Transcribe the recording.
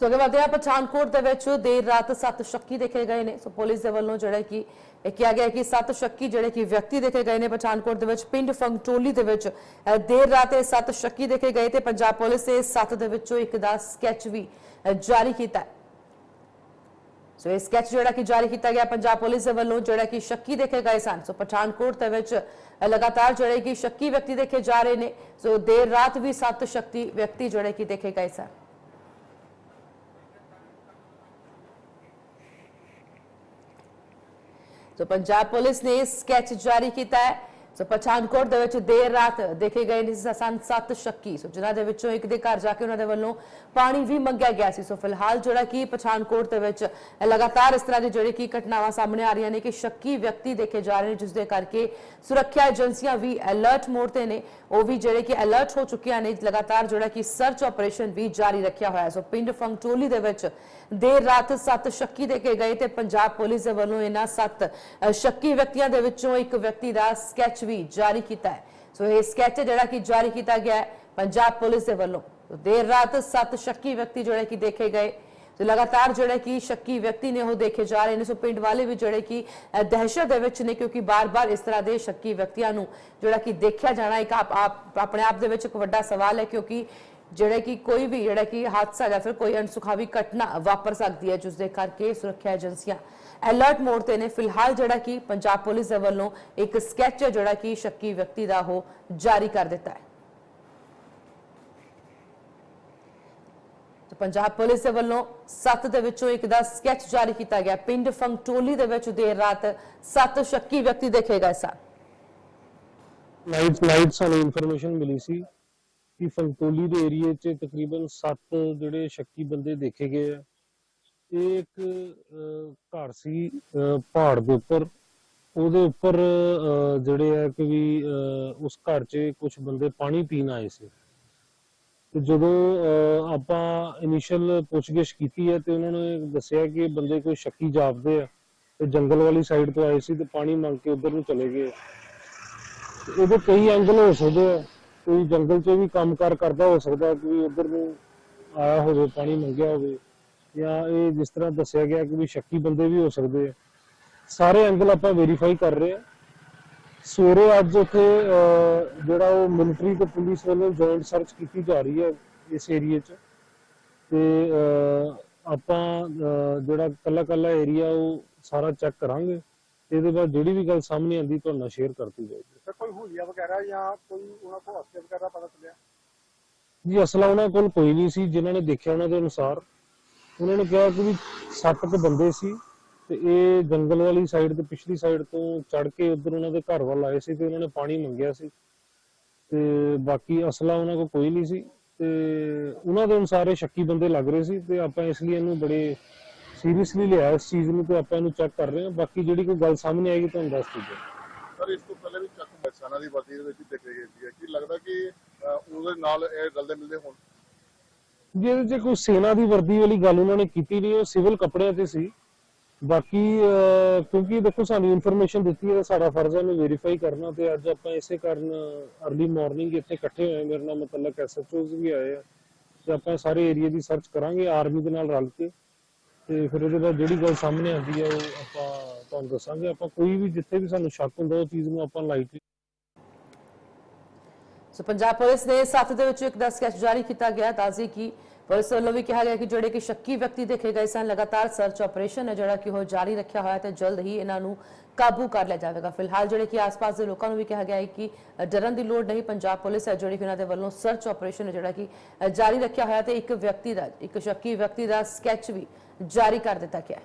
ਸੋ ਅਗੇ ਵਧਿਆ ਪਠਾਨਕੋਟ ਦੇ ਵਿੱਚ ਦੇਰ ਰਾਤ ਸੱਤ ਸ਼ੱਕੀ ਦੇਖੇ ਗਏ ਨੇ। ਸੋ ਪੁਲਿਸ ਦੇ ਵੱਲੋਂ ਜਿਹੜਾ ਕਿ ਇਹ ਕਿਹਾ ਗਿਆ ਕਿ ਸੱਤ ਸ਼ੱਕੀ ਜਿਹੜੇ ਕਿ ਵਿਅਕਤੀ ਦੇਖੇ ਗਏ ਨੇ ਪਠਾਨਕੋਟ ਦੇ ਵਿੱਚ, ਪਿੰਡ ਫੰਗਟੋਲੀ ਦੇ ਵਿੱਚ ਦੇਰ ਰਾਤ ਇਹ ਸੱਤ ਸ਼ੱਕੀ ਦੇਖੇ ਗਏ ਤੇ ਪੰਜਾਬ ਪੁਲਿਸ ਨੇ ਸੱਤ ਦੇ ਵਿੱਚੋਂ ਇੱਕ ਦਾ ਸਕੈਚ ਵੀ ਜਾਰੀ ਕੀਤਾ ਸੋ ਇਹ ਸਕੈਚ ਜਿਹੜਾ ਕਿ ਜਾਰੀ ਕੀਤਾ ਗਿਆ, ਪੰਜਾਬ ਪੁਲਿਸ ਦੇ ਵੱਲੋਂ ਜਿਹੜਾ ਕਿ ਸ਼ੱਕੀ ਦੇਖੇ ਗਏ ਸਨ। ਸੋ ਪਠਾਨਕੋਟ ਦੇ ਵਿੱਚ ਲਗਾਤਾਰ ਜਿਹੜੇ ਕਿ ਸ਼ੱਕੀ ਵਿਅਕਤੀ ਦੇਖੇ ਜਾ ਰਹੇ ਨੇ। ਸੋ ਦੇਰ ਰਾਤ ਵੀ ਸੱਤ ਸ਼ੱਕੀ ਵਿਅਕਤੀ ਜਿਹੜੇ ਕਿ ਦੇਖੇ ਗਏ ਸਨ। ਸੋ ਪੰਜਾਬ ਪੁਲਿਸ ਨੇ ਸਕੈਚ ਜਾਰੀ ਕੀਤਾ ਹੈ ਸੋ ਪਠਾਨਕੋਟ ਦੇ ਵਿੱਚ ਦੇਰ ਰਾਤ ਦੇਖੇ ਗਏ ਨੇ ਸਨ ਸੱਤ ਸ਼ੱਕੀ। ਸੋ ਜਿਨ੍ਹਾਂ ਦੇ ਵਿੱਚੋਂ ਇੱਕ ਦੇ ਘਰ ਜਾ ਕੇ ਉਹਨਾਂ ਦੇ ਵੱਲੋਂ ਪਾਣੀ ਵੀ ਮੰਗਿਆ ਗਿਆ ਸੀ। ਸੋ ਫਿਲਹਾਲ ਜਿਹੜਾ ਕਿ ਪਠਾਨਕੋਟ ਦੇ ਵਿੱਚ ਲਗਾਤਾਰ ਇਸ ਤਰ੍ਹਾਂ ਦੀ ਜਿਹੜੀ ਕਿ ਘਟਨਾਵਾਂ ਸਾਹਮਣੇ ਆ ਰਹੀਆਂ ਨੇ ਕਿ ਸ਼ੱਕੀ ਵਿਅਕਤੀ ਦੇਖੇ ਜਾ ਰਹੇ ਨੇ ਜਿਸ ਦੇ ਕਰਕੇ ਸੁਰੱਖਿਆ ਏਜੰਸੀਆਂ ਵੀ ਅਲਰਟ ਮੋਡ ਤੇ ਨੇ। ਉਹ ਵੀ ਜਿਹੜੇ ਕਿ ਅਲਰਟ ਹੋ ਚੁੱਕੀਆਂ ਨੇ, ਲਗਾਤਾਰ ਜਿਹੜਾ ਕਿ ਸਰਚ ਆਪਰੇਸ਼ਨ ਵੀ ਜਾਰੀ ਰੱਖਿਆ ਹੋਇਆ ਹੈ। ਸੋ ਪਿੰਡ ਫੰਗਟੋਲੀ ਦੇ ਵਿੱਚ ਦੇਰ ਰਾਤ ਸੱਤ ਸ਼ੱਕੀ ਦੇਖੇ ਗਏ ਤੇ ਪੰਜਾਬ ਪੁਲਿਸ ਦੇ ਵੱਲੋਂ ਇਹਨਾਂ ਸੱਤ ਸ਼ੱਕੀ ਵਿਅਕਤੀਆਂ ਦੇ ਵਿੱਚੋਂ ਇੱਕ ਵਿਅਕਤੀ ਦਾ ਸਕੈਚ ਵੀ ਜਾਰੀ ਕੀਤਾ ਹੈ। ਸੋ ਇਹ ਸਕੈਚ ਜਿਹੜਾ ਕਿ ਜਾਰੀ ਕੀਤਾ ਗਿਆ ਹੈ ਪੰਜਾਬ ਪੁਲਿਸ ਦੇ ਵੱਲੋਂ। ਸੋ ਦੇਰ ਰਾਤ ਸੱਤ ਸ਼ੱਕੀ ਵਿਅਕਤੀ ਜਿਹੜੇ ਕਿ ਦੇਖੇ ਗਏ। ਤੇ ਲਗਾਤਾਰ ਜਿਹੜੇ ਕਿ ਸ਼ੱਕੀ ਵਿਅਕਤੀ ਨੇ ਉਹ ਦੇਖੇ ਜਾ ਰਹੇ ਨੇ। ਸੋ ਪਿੰਡ ਵਾਲੇ ਵੀ ਜਿਹੜੇ ਕਿ ਦਹਿਸ਼ਤ ਦੇ ਵਿੱਚ ਨੇ ਕਿਉਂਕਿ ਬਾਰ-ਬਾਰ ਇਸ ਤਰ੍ਹਾਂ ਦੇ ਸ਼ੱਕੀ ਵਿਅਕਤੀਆਂ ਨੂੰ ਜਿਹੜਾ ਕਿ ਦੇਖਿਆ ਜਾਣਾ ਇੱਕ ਆਪਣੇ ਆਪ ਦੇ ਵਿੱਚ ਇੱਕ ਵੱਡਾ ਸਵਾਲ ਹੈ ਕਿਉਂਕਿ ਜਿਹੜਾ ਕਿ ਕੋਈ ਵੀ, ਜਿਹੜਾ ਕਿ ਹਾਦਸਾ ਜਾਂ ਫਿਰ ਕੋਈ ਅਣਸੁਖਾਵੀ ਘਟਨਾ ਵਾਪਰ ਸਕਦੀ ਹੈ, ਜਿਸ ਦੇ ਕਰਕੇ ਸੁਰੱਖਿਆ ਏਜੰਸੀਆਂ ਅਲਰਟ ਮੋਡ ਤੇ ਨੇ। ਫਿਲਹਾਲ ਜਿਹੜਾ ਕਿ ਪੰਜਾਬ ਪੁਲਿਸ ਦੇ ਵੱਲੋਂ ਇੱਕ ਸਕੈਚ ਜਿਹੜਾ ਕਿ ਸ਼ੱਕੀ ਵਿਅਕਤੀ ਦਾ ਉਹ ਜਾਰੀ ਕਰ ਦਿੱਤਾ ਹੈ। ਪੰਜਾਬ ਪੁਲਿਸ ਦੇ ਵੱਲੋਂ ਸੱਤ ਦੇ ਵਿੱਚੋਂ ਇੱਕ ਦਾ ਸਕੈਚ ਜਾਰੀ ਕੀਤਾ ਗਿਆ। ਪਿੰਡ ਫੰਗਟੋਲੀ ਦੇ ਵਿੱਚ ਦੇਰ ਰਾਤ ਸੱਤ ਸ਼ੱਕੀ ਵਿਅਕਤੀ ਦੇਖੇ ਗਏ ਸਨ। ਨਾਈਟ ਨਾਈਟ ਸਾਨੂੰ ਇਨਫੋਰਮੇਸ਼ਨ ਮਿਲੀ ਸੀ। ਕਿ ਫੰਕਟੋਲੀ ਦੇ ਏਰੀਏ 'ਚ ਤਕਰੀਬਨ 7 ਜਿਹੜੇ ਸ਼ੱਕੀ ਬੰਦੇ ਦੇਖੇ ਗਏ ਆ। ਇਹ ਇੱਕ ਘਰ ਸੀ ਪਹਾੜ ਦੇ ਉੱਪਰ। ਉਹਦੇ ਉੱਪਰ ਜਿਹੜੇ ਆ ਕਿ ਵੀ ਉਸ ਘਰ 'ਚ ਕੁਝ ਬੰਦੇ ਪਾਣੀ ਪੀਣ ਆਏ ਸੀ। ਤੇ ਜਦੋਂ ਅਹ, ਆਪਾਂ ਇਨੀਸ਼ੀਅਲ ਪੁੱਛਗਿੱਛ ਕੀਤੀ ਹੈ ਤੇ ਉਹਨਾਂ ਨੇ ਦੱਸਿਆ ਕਿ ਬੰਦੇ ਕੋਈ ਸ਼ੱਕੀ ਜਾਪਦੇ ਆ ਤੇ ਜੰਗਲ ਵਾਲੀ ਸਾਈਡ ਤੋਂ ਆਏ ਸੀ ਤੇ ਪਾਣੀ ਮੰਗ ਕੇ ਉਧਰ ਨੂੰ ਚਲੇ ਗਏ। ਤੇ ਇਹਦੇ ਕਈ ਐਂਗਲ ਹੋ ਸਕਦੇ ਆ। ਕੋਈ ਜੰਗਲ 'ਚ ਵੀ ਕੰਮਕਾਰ ਕਰਦਾ ਹੋ ਸਕਦਾ ਕਿ ਉਧਰ ਨੂੰ ਆਇਆ ਹੋਵੇ, ਪਾਣੀ ਮੰਗਿਆ ਹੋਵੇ ਜਾਂ ਇਹ ਜਿਸ ਤਰ੍ਹਾਂ ਦੱਸਿਆ ਗਿਆ ਕਿ ਵੀ ਸ਼ੱਕੀ ਬੰਦੇ ਵੀ ਹੋ ਸਕਦੇ ਆ। ਸਾਰੇ ਐਂਗਲ ਆਪਾਂ ਵੈਰੀਫਾਈ ਕਰ ਰਹੇ ਆ। ਸਵੇਰੇ ਅੱਜ ਉੱਥੇ ਜਿਹੜਾ ਉਹ ਮਿਲਟਰੀ ਤੇ ਪੁਲਿਸ ਵੱਲੋਂ ਜੁਆਇੰਟ ਸਰਚ ਕੀਤੀ ਜਾ ਰਹੀ ਹੈ ਇਸ ਏਰੀਏ 'ਚ। ਤੇ ਆਪਾਂ ਜਿਹੜਾ ਕੱਲਾ ਕੱਲਾ ਏਰੀਆ ਉਹ ਸਾਰਾ ਚੈੱਕ ਕਰਾਂਗੇ। ਇਹਦੇ ਬਾਅਦ ਜਿਹੜੀ ਵੀ ਗੱਲ ਸਾਹਮਣੇ ਆਂਦੀ ਤੁਹਾਨੂੰ ਨਾਲ ਸ਼ੇਅਰ ਕਰਤੀ ਜਾਏਗੀ। ਸਰ ਕੋਈ ਹੁਲੀਆ ਵਗੈਰਾ ਜਾਂ ਕੋਈ ਉਹਨਾਂ ਕੋਲ ਹਸਤੇ ਵਗੈਰਾ ਪਤਾ ਚੱਲਿਆ? ਜੀ ਅਸਲਾ ਉਹਨਾਂ ਕੋਲ ਕੋਈ ਨਹੀਂ ਸੀ ਜਿਨ੍ਹਾਂ ਨੇ ਦੇਖਿਆ ਉਹਨਾਂ ਦੇ ਅਨੁਸਾਰ। ਉਹਨਾਂ ਨੇ ਕਿਹਾ ਕਿ ਵੀ ਸੱਤ ਕੁ ਬੰਦੇ ਸੀ ਤੇ ਇਹ ਜੰਗਲ ਵਾਲੀ ਸਾਈਡ ਤੇ ਪਿਛਲੀ ਸਾਈਡ ਤੋਂ ਚੜ ਕੇ ਉਧਰ ਉਹਨਾਂ ਦੇ ਘਰ ਵੱਲ ਆਏ ਸੀ ਤੇ ਉਹਨਾਂ ਨੇ ਪਾਣੀ ਮੰਗਿਆ ਸੀ। ਤੇ ਬਾਕੀ ਅਸਲਾ ਉਹਨਾਂ ਕੋਲ ਕੋਈ ਨਹੀਂ ਸੀ ਤੇ ਉਹਨਾਂ ਦੇ ਅਨੁਸਾਰ ਇਹ ਸ਼ੱਕੀ ਬੰਦੇ ਲੱਗ ਰਹੇ ਸੀ ਤੇ ਆਪਾਂ ਇਸ ਲਈ ਇਹਨੂੰ ਬੜੇ ਸੀਰੀਅਸਲੀ ਲਿਆ ਇਸ ਚੀਜ਼ ਨੂੰ ਤੇ ਆਪਾਂ ਇਹਨੂੰ ਚੈੱਕ ਕਰ ਰਹੇ ਹਾਂ। ਬਾਕੀ ਜਿਹੜੀ ਕੋਈ ਗੱਲ ਸਾਹਮਣੇ ਆਏਗੀ ਤੁਹਾਨੂੰ ਦੱਸ ਦਿੱਤੇ ਸਰ ਇਸ ਤੋਂ ਪਹਿਲੇ ਵੀ ਚੱਕ ਬਸਾਨਾ ਦੀ ਵਰਦੀ ਦੇ ਵਿੱਚ ਦੇਖੇ ਗਏ ਸੀ ਕੀ ਲੱਗਦਾ ਕਿ ਅਹ, ਉਹਦੇ ਨਾਲ ਇਹ ਰਲਦੇ ਮਿਲਦੇ ਹੋਣ? ਜਿਹਦੇ 'ਚ ਕੋਈ ਸੈਨਾ ਦੀ ਵਰਦੀ ਵਾਲੀ ਗੱਲ ਉਹਨਾਂ ਨੇ ਕੀਤੀ ਨਹੀਂ ਉਹ ਸਿਵਲ ਕੱਪੜਿਆਂ ਤੇ ਸੀ। ਬਾਕੀ ਅਹ, ਕਿਉਂਕਿ ਦੇਖੋ ਸਾਨੂੰ ਇਨਫੋਰਮੇਸ਼ਨ ਦਿੱਤੀ ਹੈ ਤਾਂ ਸਾਡਾ ਫਰਜ਼ ਹੈ ਇਹਨੂੰ ਵੈਰੀਫਾਈ ਕਰਨਾ ਤੇ ਅੱਜ ਆਪਾਂ ਇਸੇ ਕਾਰਨ ਅਰਲੀ ਮਾਰਨਿੰਗ ਇੱਥੇ ਇਕੱਠੇ ਹੋਏ ਮੇਰੇ ਨਾਲ ਮਤਲਬ ਐਸਐਚਓਜ਼ ਵੀ ਆਏ ਆ। ਤੇ ਆਪਾਂ ਸਾਰੇ ਏਰੀਆ ਦੀ ਸਰਚ ਕਰਾਂਗੇ ਆਰਮੀ ਦੇ ਨਾਲ ਰਲ ਕੇ। ਤੇ ਫਿਰ ਉਹਦੇ ਬਾਅਦ ਜਿਹੜੀ ਗੱਲ ਸਾਹਮਣੇ ਆਉਂਦੀ ਹੈ, ਉਹ ਆਪਾਂ ਤੁਹਾਨੂੰ ਦੱਸਾਂਗੇ। ਆਪਾਂ ਕੋਈ ਵੀ ਜਿੱਥੇ ਵੀ ਸਾਨੂੰ ਸ਼ੱਕ ਹੁੰਦਾ, ਉਹ ਚੀਜ਼ ਨੂੰ ਆਪਾਂ ਲਾਈਟਲੀ ਸੋ ਪੰਜਾਬ ਪੁਲਿਸ ਨੇ ਸੱਤ ਦੇ ਵਿੱਚੋਂ ਇੱਕ ਦਾ ਸਕੈਚ ਜਾਰੀ ਕੀਤਾ ਗਿਆ। ਤਾਜ਼ੀ ਕੀ ਪੁਲਿਸ ਵੱਲੋਂ ਵੀ ਕਿਹਾ ਗਿਆ ਕਿ ਜਿਹੜੇ ਕਿ ਸ਼ੱਕੀ ਵਿਅਕਤੀ ਦੇਖੇ ਗਏ ਸਨ, ਲਗਾਤਾਰ ਸਰਚ ਆਪਰੇਸ਼ਨ ਹੈ ਜਿਹੜਾ ਕਿ ਉਹ ਜਾਰੀ ਰੱਖਿਆ ਹੋਇਆ ਤੇ ਜਲਦ ਹੀ ਇਹਨਾਂ ਨੂੰ ਕਾਬੂ ਕਰ ਲਿਆ ਜਾਵੇਗਾ। ਫਿਲਹਾਲ ਜਿਹੜੇ ਕਿ ਆਸ-ਪਾਸ ਦੇ ਲੋਕਾਂ ਨੂੰ ਵੀ ਕਿਹਾ ਗਿਆ ਹੈ ਕਿ ਡਰਨ ਦੀ ਲੋੜ ਨਹੀਂ, ਪੰਜਾਬ ਪੁਲਿਸ ਹੈ ਜਿਹੜੀ ਕਿ ਉਹਨਾਂ ਦੇ ਵੱਲੋਂ ਸਰਚ ਆਪਰੇਸ਼ਨ ਹੈ ਜਿਹੜਾ ਕਿ ਜਾਰੀ ਰੱਖਿਆ ਹੋਇਆ ਤੇ ਇੱਕ ਵਿਅਕਤੀ ਦਾ, ਇੱਕ ਸ਼ੱਕੀ ਵਿਅਕਤੀ ਦਾ ਸਕੈਚ ਵੀ ਜਾਰੀ ਕਰ ਦਿੱਤਾ ਗਿਆ ਹੈ।